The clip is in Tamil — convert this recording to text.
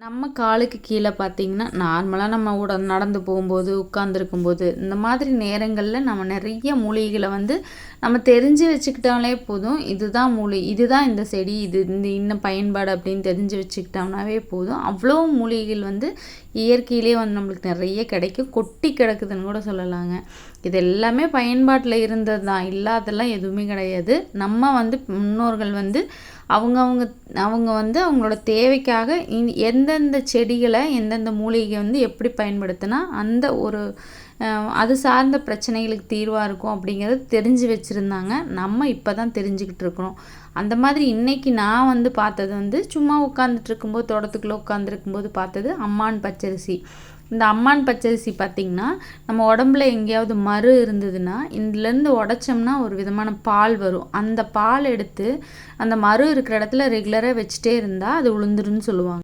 நம்ம காலுக்கு கீழே பார்த்தீங்கன்னா நார்மலாக நம்ம உட நடந்து போகும்போது உட்காந்துருக்கும்போது இந்த மாதிரி நேரங்களில் நம்ம நிறைய மூலிகைகளை வந்து நம்ம தெரிஞ்சு வச்சுக்கிட்டாலே போதும். இதுதான் மூலி இதுதான் இந்த செடி இது இந்த இன்னும் பயன்பாடு அப்படின்னு தெரிஞ்சு வச்சுக்கிட்டோம்னாவே போதும். அவ்வளோ மூலிகைகள் வந்து இயற்கையிலே வந்து நம்மளுக்கு நிறைய கிடைக்கும். கொட்டி கிடக்குதுன்னு கூட சொல்லலாங்க. இது எல்லாமே பயன்பாட்டில் இருந்தது தான் இல்லாதெல்லாம் எதுவுமே கிடையாது. நம்ம வந்து முன்னோர்கள் வந்து அவங்க அவங்க அவங்க வந்து அவங்களோட தேவைக்காக எந்தெந்த செடிகளை எந்தெந்த மூலிகை வந்து எப்படி பயன்படுத்தினா அந்த ஒரு அது சார்ந்த பிரச்சனைகளுக்கு தீர்வாக இருக்கும் அப்படிங்கிறது தெரிஞ்சு வச்சுருந்தாங்க. நம்ம இப்போ தான் தெரிஞ்சுக்கிட்டு இருக்கிறோம். அந்த மாதிரி இன்றைக்கி நான் வந்து பார்த்தது வந்து சும்மா உட்காந்துட்டு இருக்கும்போது தோட்டத்துக்குள்ளே உட்காந்துருக்கும்போது பார்த்தது அம்மான் பச்சரிசி. இந்த அம்மான் பச்சரிசி பார்த்திங்கன்னா நம்ம உடம்புல எங்கேயாவது மறு இருந்ததுன்னா இதுலேருந்து உடச்சோம்னா ஒரு விதமான பால் வரும். அந்த பால் எடுத்து அந்த மறு இருக்கிற இடத்துல ரெகுலராக வச்சுட்டே இருந்தால் அது உளுந்துருன்னு சொல்லுவாங்க.